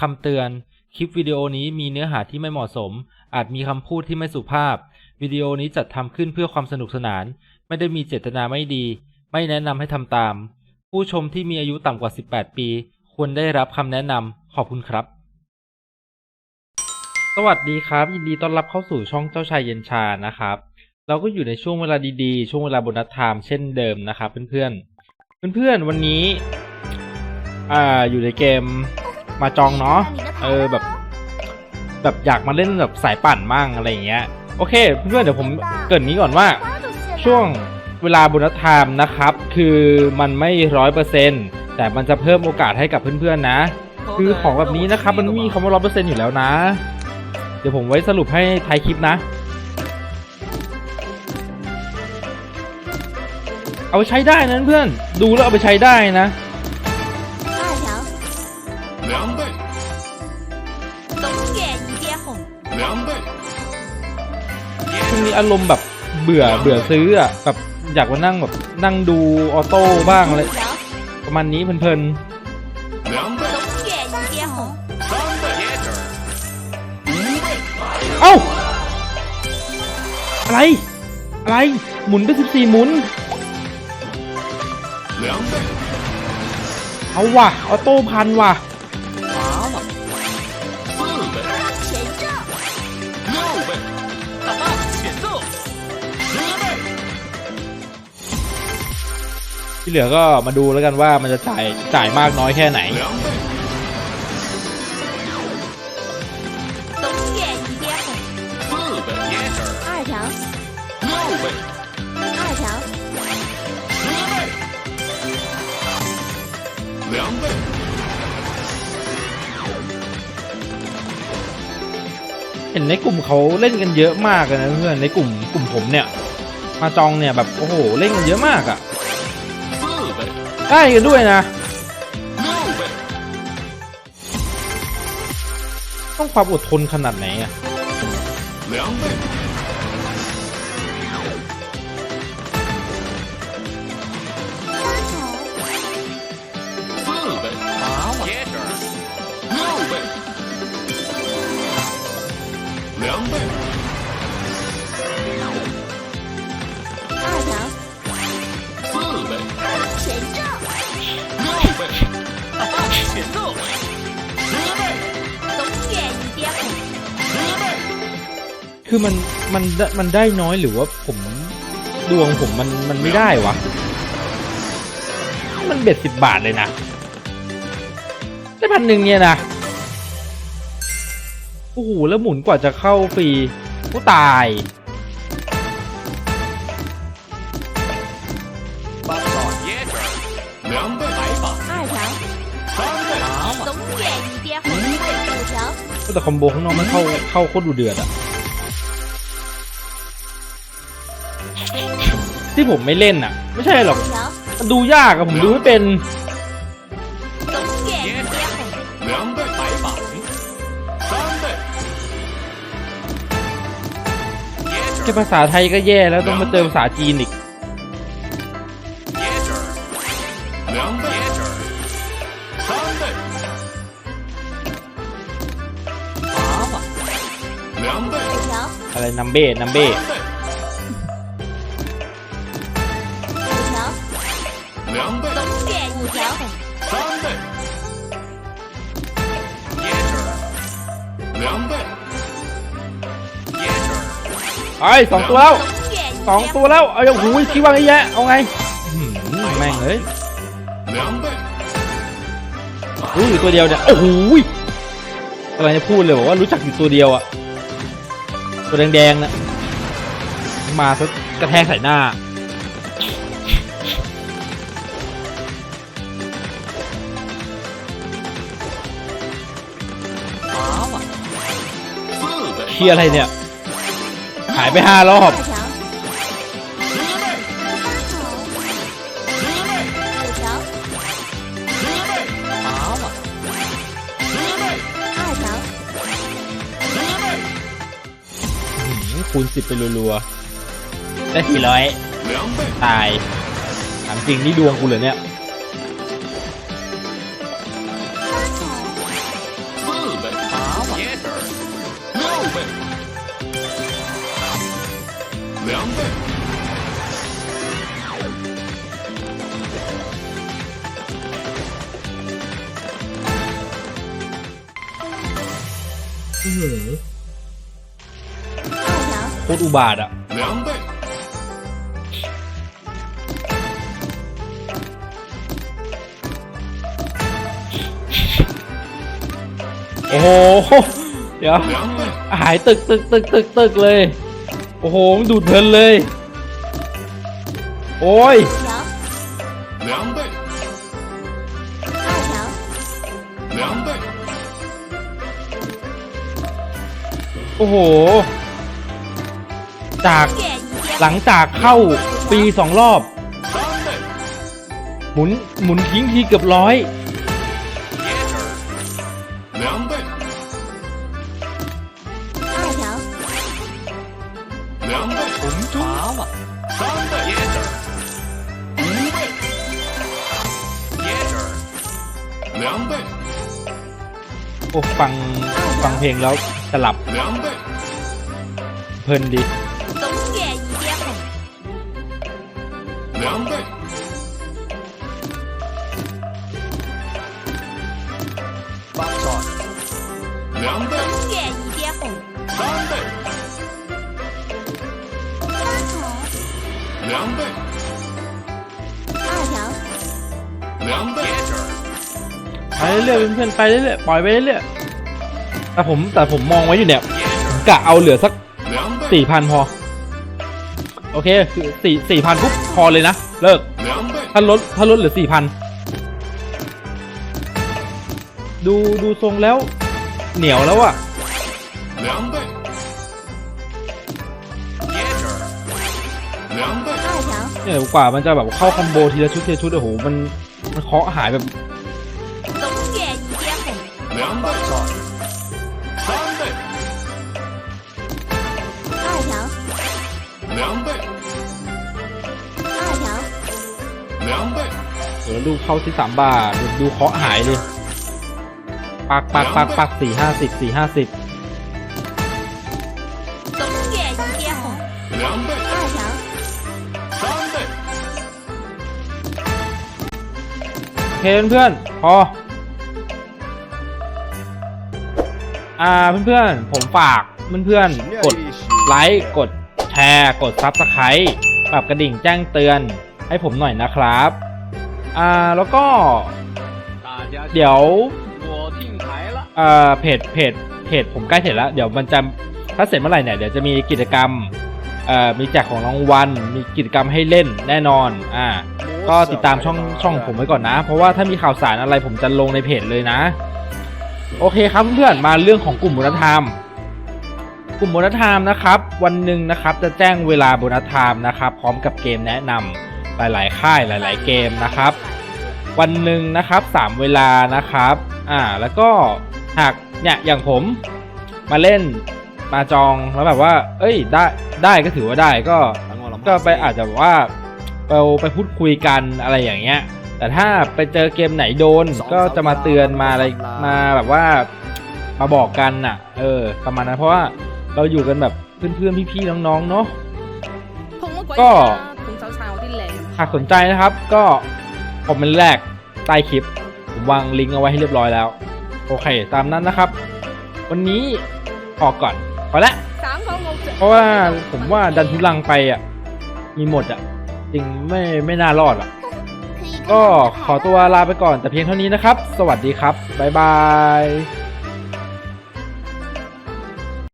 คำเตือน คลิปวิดีโอนี้มีเนื้อหาที่ไม่เหมาะสม อาจมีคำพูดที่ไม่สุภาพ วิดีโอนี้จัดทำขึ้นเพื่อความสนุกสนาน ไม่ได้มีเจตนาไม่ดี ไม่แนะนำให้ทำตาม ผู้ชมที่มีอายุต่ำกว่า 18 ปี ควรได้รับคำแนะนำขอบคุณครับ สวัสดีครับ ยินดีต้อนรับเข้าสู่ช่องเจ้าชายเย็นชานะครับ เราก็อยู่ในช่วงเวลาดีๆ ช่วงเวลาบนัสไทม์เช่นเดิมนะครับเพื่อนๆ เพื่อนๆ วันนี้ อ่า อยู่ในเกม มาจองเนาะเออแบบ แบบอยากมาเล่นแบบสายปั่นมั่งอะไรอย่างเงี้ยโอเคเพื่อนเดี๋ยวผมเกรินนี้ก่อนว่า ช่วงเวลาบนัสไทม์นะครับ คือมันไม่ร้อยเปอร์เซ็นต์แต่มันจะเพิ่มโอกาสให้กับเพื่อนๆนะ คือของแบบนี้นะครับ มันมีคำว่าร้อยเปอร์เซ็นต์อยู่แล้วนะ เดี๋ยวผมไว้สรุปให้ท้ายคลิปนะ เอาไปใช้ได้นะเพื่อน ดูแล้วเอาไปใช้ได้นะ อารมณ์แบบเบื่อเบื่อซื้ออะแบบอยากมานั่งแบบนั่งดูออโต้บ้างอะไรประมาณนี้เพลินๆเอ้าอะไรอะไรหมุนไปสิบสี่หมุนเอาว่ะออโต้พันว่ะ ที่เหลือก็มาดูแล้วกันว่ามันจะจ่ายจ่ายมากน้อยแค่ไหนเห็นในกลุ่มเขาเล่นกันเยอะมากเลยนะเพื่อนในกลุ่มกลุ่มผมเนี่ย มาจองเนี่ยแบบโอ้โหเล่นกันเยอะมากอะ่ะ ใกล้กันด้วยนะ ต้องความอดทนขนาดไหนอะ คือมันมันมันได้น้อยหรือว่าผมดวงผมมันมันไม่ได้วะ มันเบ็ดสิบบาทเลยนะ ได้พันหนึ่งเนี่ยนะ โอ้โห แล้วหมุนกว่าจะเข้าฟรีกู้ตายแต่คอมโบข้างนอกมันเข้าเข้าโคตรดูเดือดอะ ที่ผมไม่เล่นอะ ไม่ใช่หรอกมันดูยากอะผมดูไม่เป็นแค่ภาษาไทยก็แย่แล้วต้องมาเจอภาษาจีนอีกอะไรนัมเบ้นัมเบ้ ไอ้สองตัวแล้วสองตัวแล้ว เอาอย่างหูคิดว่าไงแยะเอาไงแม่งเลยรู้อยู่ตัวเดียวเนี่ยโอ้โหกำลังจะพูดเลยบอกว่ารู้จักอยู่ตัวเดียวอะตัวแดงๆนะมาซะกระแทกใส่หน้าเชียอะไรเนี่ย หายไปห้ารอบคูณสิบไปรัวๆได้สี่ร้อยตายถามจริงนี่ดวงกูเหรอเนี่ย 两倍。โคตรอุบาทอะ。โอ้โห เดี๋ยว。หายตึกตึกตึกตึกตึกเลย โอ้โหมันดูดเพลินเลย โอ้ย 五条，两倍，二条，两倍， โอ้โห จาก 月已接 หลังจากเข้าปีสองรอบ 三倍， หมุนหมุนทิ้งทีเกือบร้อย 两倍，红茶嘛，三倍，接着五倍，接着两倍， โอ้ฟังฟังเพลงแล้วจะหลับ 两倍， เพลินดี 东岳已接红，两倍，八算两倍， 两倍，二条，两倍接，着 ไปเรื่อยๆเพื่อนๆไปเรื่อยๆปล่อยไปเรื่อยๆแต่ผมแต่ผมมองไว้อยู่เนี่ย 接着 กะเอาเหลือสัก 两倍， สี่พันพอ โอเคคือสี่สี่พันปุ๊บพอเลยนะ เลิก 两倍， ถ้าลดถ้าลดเหลือสี่พันดูดูทรงแล้ว เหนียวแล้วอะ 两 เนี่ยกว่ามันจะแบบเข้าคอมโบทีละชุดทีละชุดโอ้โหมันมันเคาะหายแบบ 东岳已接红，两倍，三倍，二条，两倍，二条，两倍， เดี๋ยวดูเข้าที่สามบาทดูดูเคาะหายเลยปักปักปักปักสี่ห้าสิบสี่ห้าสิบ 东岳已接红，两倍，二条，三倍， โอ เฮ้เพื่อนพอ อ่าเพื่อนๆ ผมฝากเพื่อนๆ กดไลค์กดแชร์กดซับสไครต์ปรับกระดิ่งแจ้งเตือนให้ผมหน่อยนะครับ อ่าแล้วก็ เดี๋ยวอ่าเพจเพจเพจผมใกล้เสร็จแล้ว เดี๋ยวมันจะถ้าเสร็จเมื่อไหร่เนี่ยเดี๋ยวจะมีกิจกรรม มีแจกของรางวัล มีกิจกรรมให้เล่นแน่นอน อ่า ก็ติดตามช่องช่องผมไว้ก่อนนะ เพราะว่าถ้ามีข่าวสารอะไรผมจะลงในเพจเลยนะ โอเคครับเพื่อนๆ มาเรื่องของกลุ่มโบนัสไทม์กลุ่มโบนัสไทม์นะครับ วันหนึ่งนะครับจะแจ้งเวลาโบนัสไทม์นะครับ พร้อมกับเกมแนะนำหลาย ๆ ค่ายหลาย ๆ เกมนะครับ วันหนึ่งนะครับสามเวลานะครับ อ่า แล้วก็หากเนี่ยอย่างผมมาเล่น มาจองแล้วแบบว่า เอ้ยได้ได้ก็ถือว่าได้ก็ ก็ไปอาจจะว่าเราไปพูดคุยกันอะไรอย่างเงี้ย แต่ถ้าไปเจอเกมไหนโดนก็จะมาเตือนมาอะไรมาแบบว่ามาบอกกันน่ะ เออประมาณนั้นเพราะว่าเราอยู่กันแบบเพื่อนๆพี่ๆน้องๆเนาะก็หากสนใจนะครับ ก็ผอมเมนแรกใต้คลิปผมวางลิงก์เอาไว้ให้เรียบร้อยแล้ว โอเค ตามนั้นนะครับ วันนี้ออกก่อน พอละสามสองหกเพราะว่าผมว่าดันทุลังไปอะ มีหมดอะ จริงไม่ไม่น่ารอดอะ ก็ขอตัวลาไปก่อนแต่เพียงเท่านี้นะครับ สวัสดีครับ บ๊ายบาย